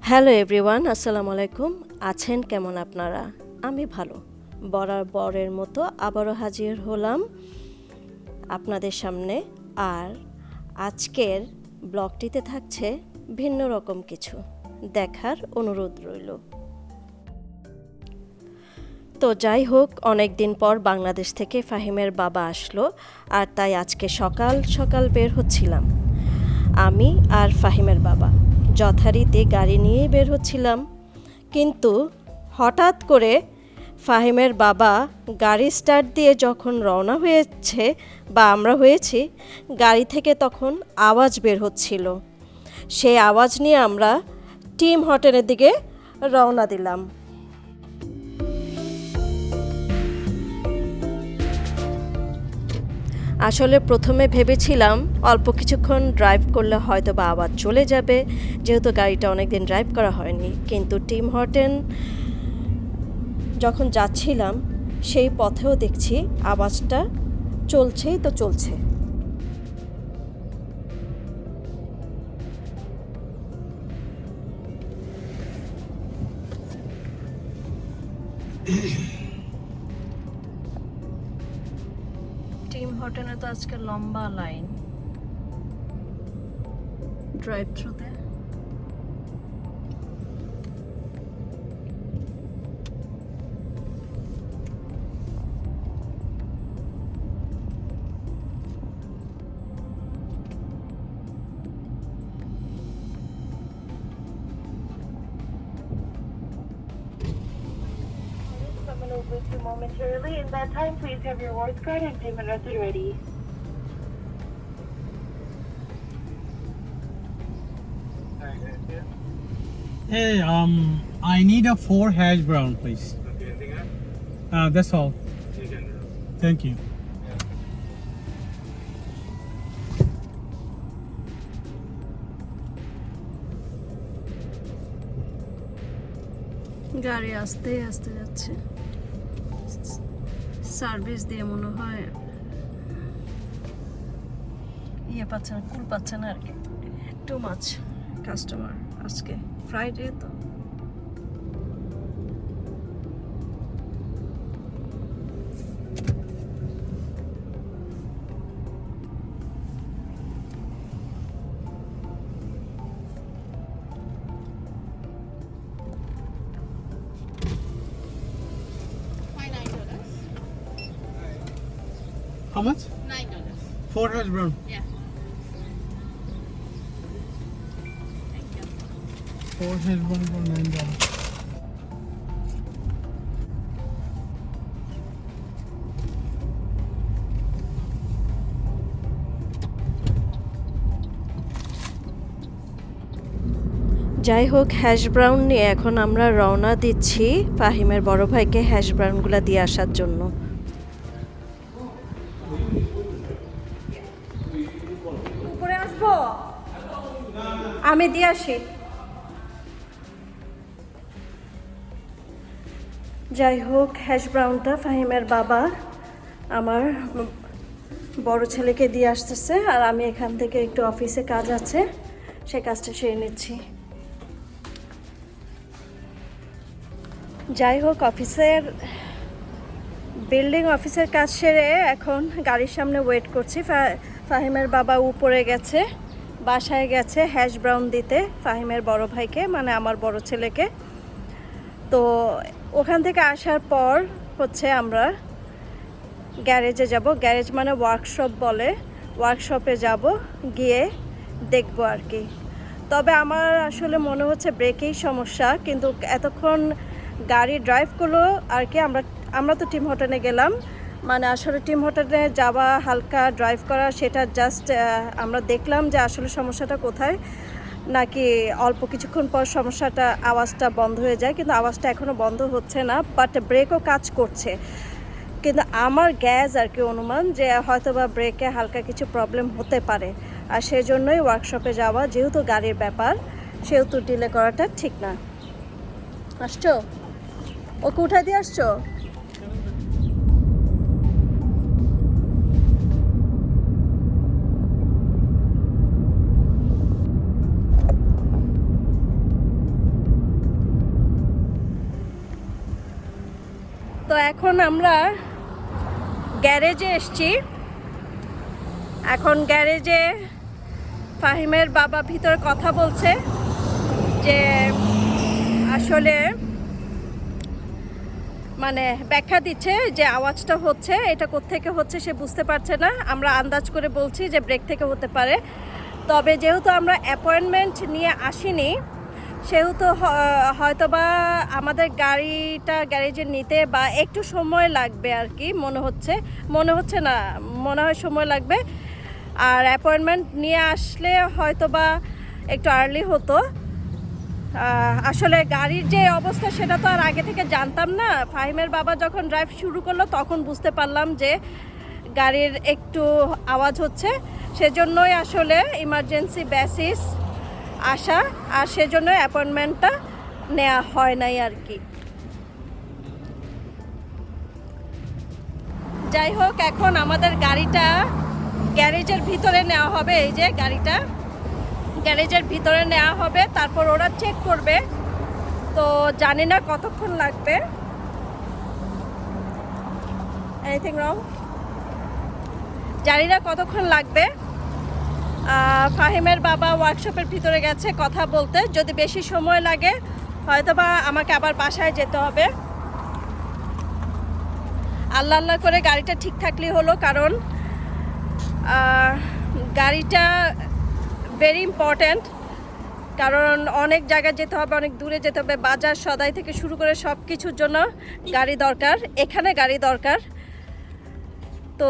Hello everyone, আসসালামু আলাইকুম। আছেন কেমন আপনারা? আমি ভালো। বরাবরের মতো আবারও হাজির হলাম আপনাদের সামনে। আর আজকের ব্লগটিতে থাকছে ভিন্ন রকম কিছু। দেখার অনুরোধ রইল। তো যাই হোক অনেক দিন পর বাংলাদেশ থেকে ফাহিমের বাবা আসলো, আর তাই আজকে সকাল সকাল বের হচ্ছিলাম। আমি আর ফাহিমের বাবা। যথারীতি গাড়ি নিয়ে বের হচ্ছিলাম। কিন্তু হঠাৎ করে ফাহিমের বাবা গাড়ি স্টার্ট দিয়ে যখন রওনা হয়েছে বা আমরা হয়েছি, গাড়ি থেকে তখন আওয়াজ বের হচ্ছিল। সেই আওয়াজ নিয়ে আমরা টিম হোটেলের দিকে রওনা দিলাম। আসলে প্রথমে ভেবেছিলাম অল্প কিছুক্ষণ ড্রাইভ করলে হয়তো বা আবার চলে যাবে, যেহেতু গাড়িটা অনেক দিন ড্রাইভ করা হয়নি। কিন্তু টিম হটেন যখন যাচ্ছিলাম, সেই পথেও দেখছি আওয়াজটা চলছেই তো চলছে। আজকে লম্বা লাইন ড্রাইভ থ্রুতে Someone will with you momentarily. In that time, please have your awards card and payment method ready. Hey, um, I need a four hash brown, please. Okay, anything else? Uh, that's all. Thank you. গাড়ি আস্তে আস্তে যাচ্ছে service দিয়ে মনে হয় ইয়ে পাচ্ছে না কুল পাচ্ছে না আর কি টু মাছ কাস্টমার আজকে ফ্রাইডে তো Why nine dollars? How much? Nine dollars. Four hash brown. Yeah. Four hash brown for nine dollars. যাই হোক হ্যাশ ব্রাউন নিয়ে এখন আমরা রওনা দিচ্ছি ফাহিমের বড় ভাইকে হ্যাশ ব্রাউনগুলো দিয়ে আসার জন্য। আমি দিয়ে আসি। যাই হোক হ্যাশ ব্রাউনটা ফাহিমের বাবা আমার বড় ছেলেকে দিয়ে আসতেছে আর আমি এখান থেকে একটু অফিসে কাজ আছে, সে কাজটা সেরে নিচ্ছি। যাই হোক অফিসের বিল্ডিং অফিসের কাজ সেরে এখন গাড়ির সামনে ওয়েট করছি। ফাহিমের বাবা উপরে গেছে, বাসায় গেছে হ্যাশ ব্রাউন দিতে, ফাহিমের বড় ভাইকে মানে আমার বড় ছেলেকে। তো ওখান থেকে আসার পর হচ্ছে আমরা গ্যারেজে যাব। গ্যারেজ মানে ওয়ার্কশপ বলে। ওয়ার্কশপে যাব, গিয়ে দেখব আর কি। তবে আমার আসলে মনে হচ্ছে ব্রেকেই সমস্যা, কিন্তু এতক্ষণ গাড়ি ড্রাইভ করল আর কি, আমরা আমরা তো টিম হোটেলে গেলাম। মানে আসলে টিম হোটেলে যাওয়া হালকা ড্রাইভ করা, সেটা জাস্ট আমরা দেখলাম যে আসলে সমস্যাটা কোথায়। নাকি অল্প কিছুক্ষণ পর সমস্যাটা, আওয়াজটা বন্ধ হয়ে যায়, কিন্তু আওয়াজটা এখনও বন্ধ হচ্ছে না বাট ব্রেকও কাজ করছে। কিন্তু আমার গ্যাস আর কি অনুমান যে হয়তো বা ব্রেকে হালকা কিছু প্রবলেম হতে পারে। আর সেই জন্যই ওয়ার্কশপে যাওয়া যেহেতু গাড়ির ব্যাপার, সেহেতু ডিলে করাটা ঠিক না। আসছো? ওকে উঠাই দিয়ে আসছো? এখন আমরা গ্যারেজে এসছি। এখন গ্যারেজে ফাহিমের বাবা ভিতর কথা বলছে যে আসলে মানে ব্যাখ্যা দিচ্ছে যে আওয়াজটা হচ্ছে, এটা কোত্থেকে হচ্ছে সে বুঝতে পারছে না। আমরা আন্দাজ করে বলছি যে ব্রেক থেকে হতে পারে। তবে যেহেতু আমরা অ্যাপয়েন্টমেন্ট নিয়ে আসিনি সেহেতু হ- হয়তোবা আমাদের গাড়িটা গ্যারেজে নিতে বা একটু সময় লাগবে আর কি, মনে হচ্ছে। মনে হচ্ছে না, মনে হয় সময় লাগবে। আর অ্যাপয়েন্টমেন্ট নিয়ে আসলে হয়তোবা একটু আর্লি হতো। আসলে গাড়ির যে অবস্থা সেটা তো আর আগে থেকে জানতাম না। ফাহিমের বাবা যখন ড্রাইভ শুরু করল তখন বুঝতে পারলাম যে গাড়ির একটু আওয়াজ হচ্ছে। সেজন্যই আসলে ইমার্জেন্সি বেসিস আসা আর সেজন্য অ্যাপয়েন্টমেন্টটা নেওয়া হয় নাই আর কি। যাই হোক, এখন আমাদের গাড়িটা গ্যারেজের ভিতরে নেওয়া হবে। এই যে গাড়িটা গ্যারেজের ভিতরে নেওয়া হবে, তারপর ওরা চেক করবে। তো জানি না কতক্ষণ লাগবে। এনিথিং রং জানি না কতক্ষণ লাগবে। ফাহিমের বাবা ওয়ার্কশপের ভিতরে গেছে কথা বলতে। যদি বেশি সময় লাগে, হয়তোবা আমাকে আবার বাসায় যেতে হবে। আল্লাহ আল্লাহ করে গাড়িটা ঠিক থাকলেই হলো, কারণ গাড়িটা ভেরি ইম্পর্ট্যান্ট কারণ অনেক জায়গায় যেতে হবে, অনেক দূরে যেতে হবে, বাজার সদাই থেকে শুরু করে সব কিছুর জন্য গাড়ি দরকার, এখানে গাড়ি দরকার। তো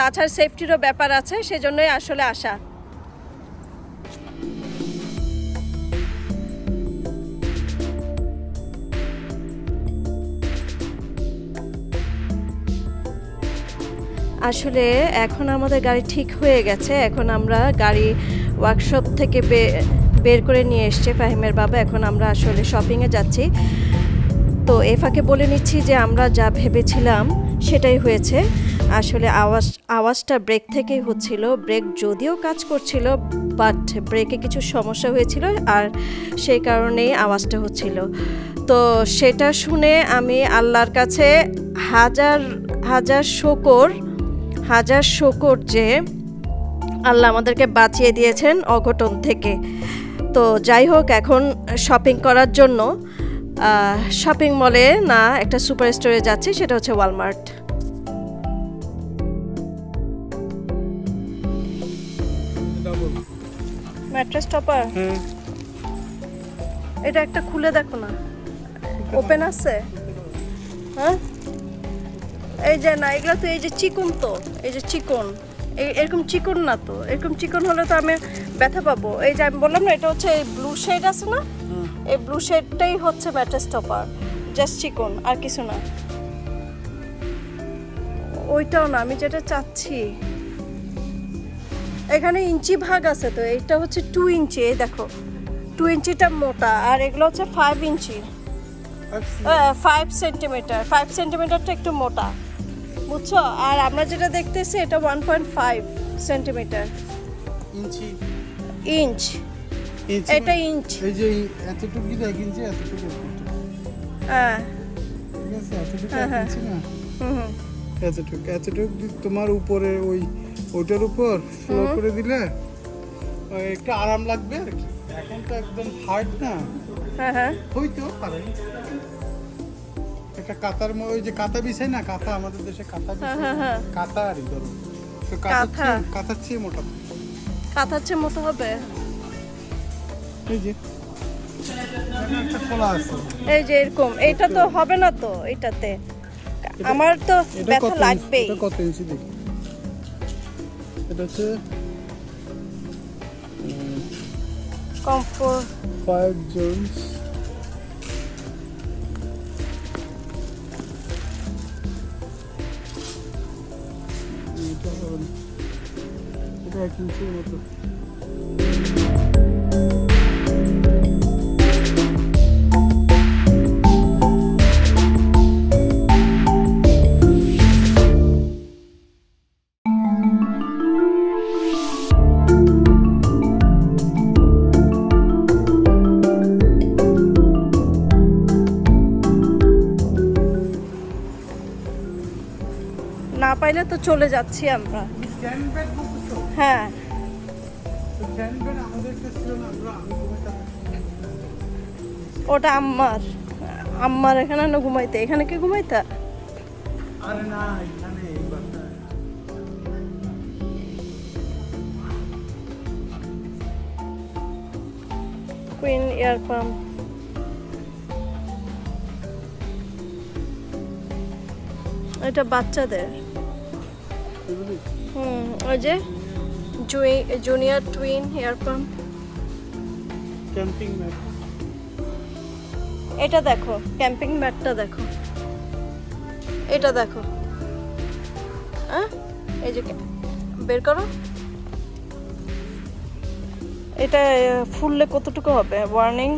তাছাড়া সেফটিরও ব্যাপার আছে, সেজন্যই আসলে আসা। আসলে এখন আমাদের গাড়ি ঠিক হয়ে গেছে। এখন আমরা গাড়ি ওয়ার্কশপ থেকে বের করে নিয়ে এসছে ফাহিমের বাবা। এখন আমরা আসলে শপিংয়ে যাচ্ছি। তো এ ফাঁকে বলে নিচ্ছি যে আমরা যা ভেবেছিলাম সেটাই হয়েছে। আসলে আওয়াজ, আওয়াজটা ব্রেক থেকেই হচ্ছিল। ব্রেক যদিও কাজ করছিল বাট ব্রেকে কিছু সমস্যা হয়েছিল আর সেই কারণেই আওয়াজটা হচ্ছিল। তো সেটা শুনে আমি আল্লাহর কাছে হাজার হাজার শকর হাজার শকর যে আল্লাহ আমাদেরকে বাঁচিয়ে দিয়েছেন অঘটন থেকে। তো যাই হোক, এখন শপিং করার জন্য শপিং মলে না, একটা সুপার স্টোরে যাচ্ছি, সেটা হচ্ছে ওয়ালমার্ট ম্যাট্রেস টপার হ্যাঁ এটা একটা খুলে দেখো না। ওপেন আছে? হ্যাঁ? এই যে না এগুলো তো এই যে চিকন তো এই যে চিকন। এরকম চিকন না তো এরকম চিকন হলে তো আমি ব্যথা পাবো। এই যে আমি বললাম না এটা হচ্ছে এই ব্লু শেড আছে না? এই ব্লু শেডটাই হচ্ছে ম্যাট্রেস টপার জাস্ট চিকন আর কিছু না। ওইটাও না আমি যেটা চাচ্ছি এখানে ইঞ্চি ভাগ আছে তো এইটা হচ্ছে টু ইঞ্চি এই দেখো। টু ইঞ্চিটা মোটা আর এগুলো হচ্ছে five inch. Five centimetre five সেন্টিমিটারটা একটু মোটা বুঝছ? আর আমরা যেটা দেখতেছি এটা one point five centimetre inch? Inch. এটা ইঞ্চ। এই যে এতটুকু এক ইঞ্চি এতটুকু? হ্যাঁ। ঠিক আছে এতটুকু হ্যাঁ, এক হ্যাঁ। ইঞ্চি না? এতটুকু এতটুকু তোমার উপরে ওই ওইটার উপর ফ্লো করে দিলে একটু আরাম লাগবে আর কি। এখন তো একদম হার্ড না। হ্যাঁ হ্যাঁ। হইতেও পারে। একটা কাতার ওই যে কাতা বিছাই না কাতা আমাদের দেশে কাতা হ্যাঁ, হ্যাঁ, হ্যাঁ। কাতা আর ধরো। তো। চেয়ে- কাতার চেয়ে মোটা। কাঁথার চেয়ে মতো হবে? এই যে। এই এরকম। এইটা তো হবে না তো এটাতে আমার তো এটা ব্যথা লাগবেই। কত ইঞ্চি দেখি। এটা হচ্ছে কমফোর্ট ফাইভ জোনস এটা হবে না। এটা এক ইঞ্চির মতো চলে যাচ্ছি আমরা। হ্যাঁ। ওটা আম্মার। আম্মার এখানে না ঘুমাইতে? এখানে কি ঘুমাইতা? আরে না এখানে কুইন এয়ার পাম্প এটা বাচ্চাদের। হুম ওই যে junior twin air pump camping mat. এটা দেখো ক্যাম্পিং ম্যাটটা দেখো। এটা দেখো। হ্যাঁ এই যে বের করো। এটা ফুললে কতটুকু হবে? ওয়ার্নিং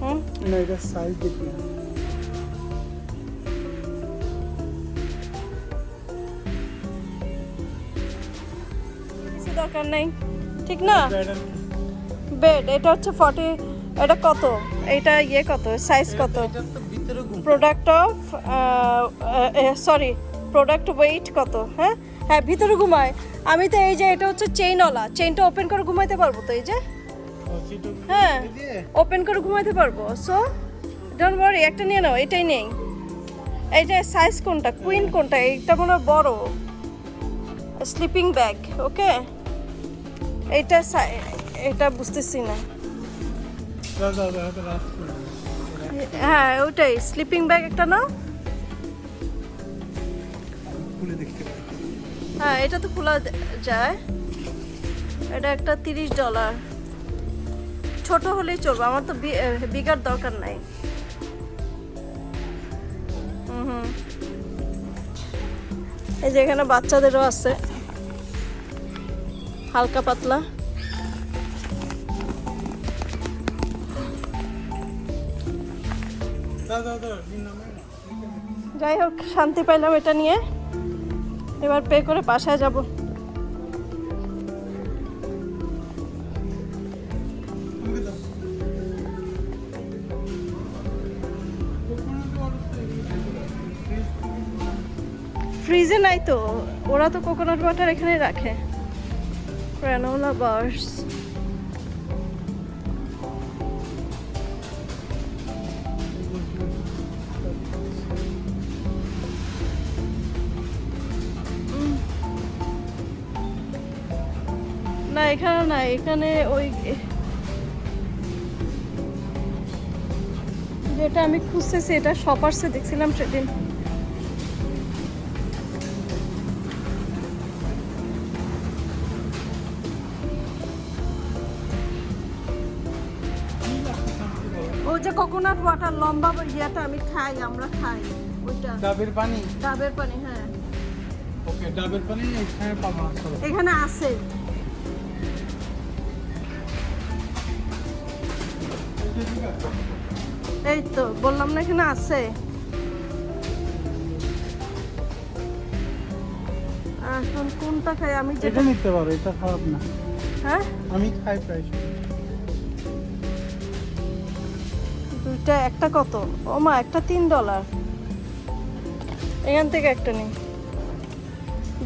হুম? না এটা সাইজ দেখি দরকার নেই। ঠিক না? বেড এটা হচ্ছে ফর্টি এটা কত? এটা ইয়ে কত? সাইজ কত? Product of sorry product weight কত? হ্যাঁ? হ্যাঁ ভিতরে ঘুমায়। আমি তো এই যে, এটা হচ্ছে চেইনওয়ালা চেইনটা ওপেন করে ঘুমাইতে পারব তো এই যে? হ্যাঁ ওপেন করে ঘুমাইতে পারব। সো ডোন্ট ওয়ারি একটা নিয়ে নাও, এটাই নেই। এইটা সাইজ কোনটা? কুইন কোনটা? এইটা মনে বড়। স্লিপিং ব্যাগ ওকে সাই- এটা বুঝতেছি না। হ্যাঁ ওটাই। স্লিপিং ব্যাগ একটা নাও। পারি হ্যাঁ এটা তো খোলা যায়। এটা একটা তিরিশ ডলার ছোট হলেই চলবে। আমার তো বিগার দরকার নাই। এই যে এখানে বাচ্চাদেরও আছে। হালকা পাতলা। যাই হোক, শান্তি পাইলাম এটা নিয়ে। এবার পে করে বাসায় যাব। ফ্রিজে নাই তো, ওরা তো কোকোনাট ওয়াটার এখানে রাখে। গ্রানোলা বার্স না এখানে না এখানে ওই যেটা আমি খুঁজতেছি এটা শপার্সে দেখছিলাম সেদিন। ও যে কোকোনাট ওয়াটার লম্বা ইয়েটা আমি খাই আমরা খাই ওইটা। ডাবের পানি? ডাবের পানি হ্যাঁ। ওকে ডাবের পানি এখানে পাবো এখানে আছে। এই তো বললাম না এখানে আছে। এখন কোনটা খাই আমি যেটা নিতে পারো এটা খারাপ না। হ্যাঁ? আমি খাই প্রায় দুইটা একটা কত? ও মা, একটা তিন ডলার এখান থেকে একটা নেই।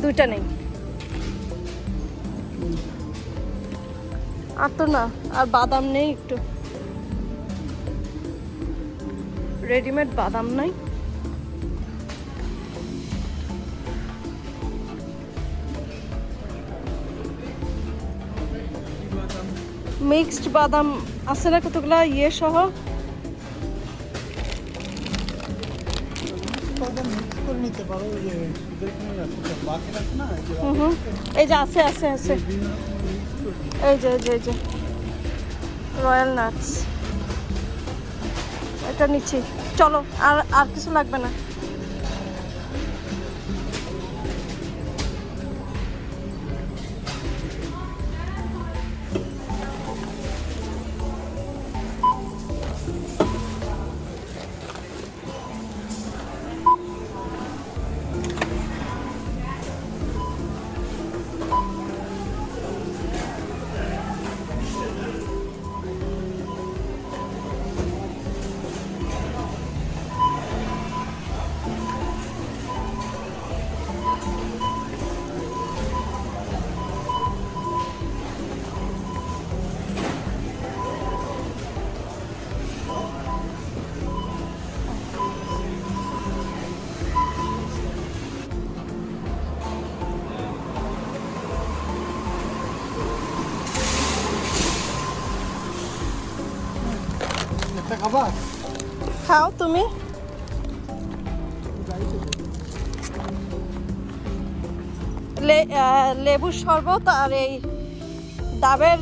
দুইটা নেই। আর তো না, আর বাদাম নেই একটু। রেডিমেড বাদাম নাই। মিক্সড বাদাম আছে না কতগুলা? ইয়ে সহ। করে নিতে পারো যে এই যে আছে আছে আছে। এই যে এই যে। Royal nuts. এটা নিচ্ছি। চলো, আর আর কিছু লাগবে না। আবার খাও তুমি। লেবুর শরবত আর এই ডাবের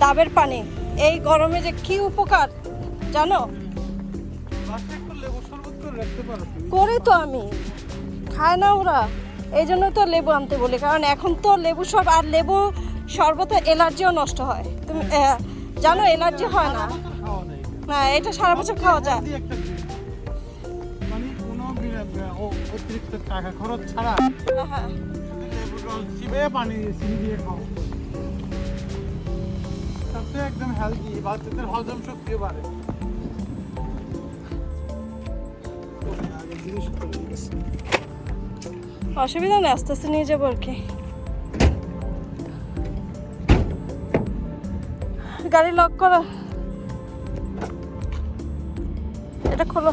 ডাবের পানি। এই গরমে যে কি উপকার, জানো? করে তো আমি। খায় না ওরা। এই জন্য তো লেবু আনতে বলি। কারণ এখন তো লেবু সব, আর লেবু শরবতে অ্যালার্জিও নষ্ট হয়। তুমি জানো অ্যালার্জি হয় না। খাওয়া যায় এটা। না এটা সারা বছর খাওয়া যায়। মানে অতিরিক্ত টাকা খরচ ছাড়া হ্যাঁ। চিবে পানি দিয়ে খাও সবচেয়ে একদম হেলদি বাচ্চাদের হজম শক্তিও বাড়ে। অসুবিধা নেই আস্তে আস্তে নিয়ে যাব আর কি। গাড়ি লক করো। এটা খোলো।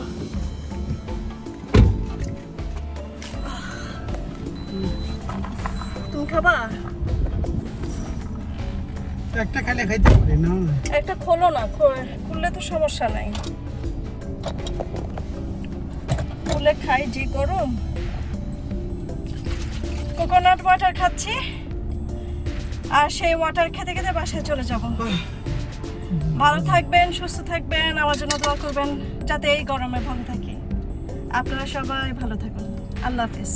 তুমি খাবা? একটা খাইলে খাইতে পারি না? একটা খোলো না খো- খুললে তো সমস্যা নাই। খুলে খাই যে গরম। কোকোনাট ওয়াটার খাচ্ছি আর সেই ওয়াটার খেতে খেতে বাসায় চলে যাব। ভালো থাকবেন, সুস্থ থাকবেন আমার জন্য দোয়া করবেন, যাতে এই গরমে ভালো থাকি। আপনারা সবাই ভালো থাকুন। আল্লাহ হাফিজ।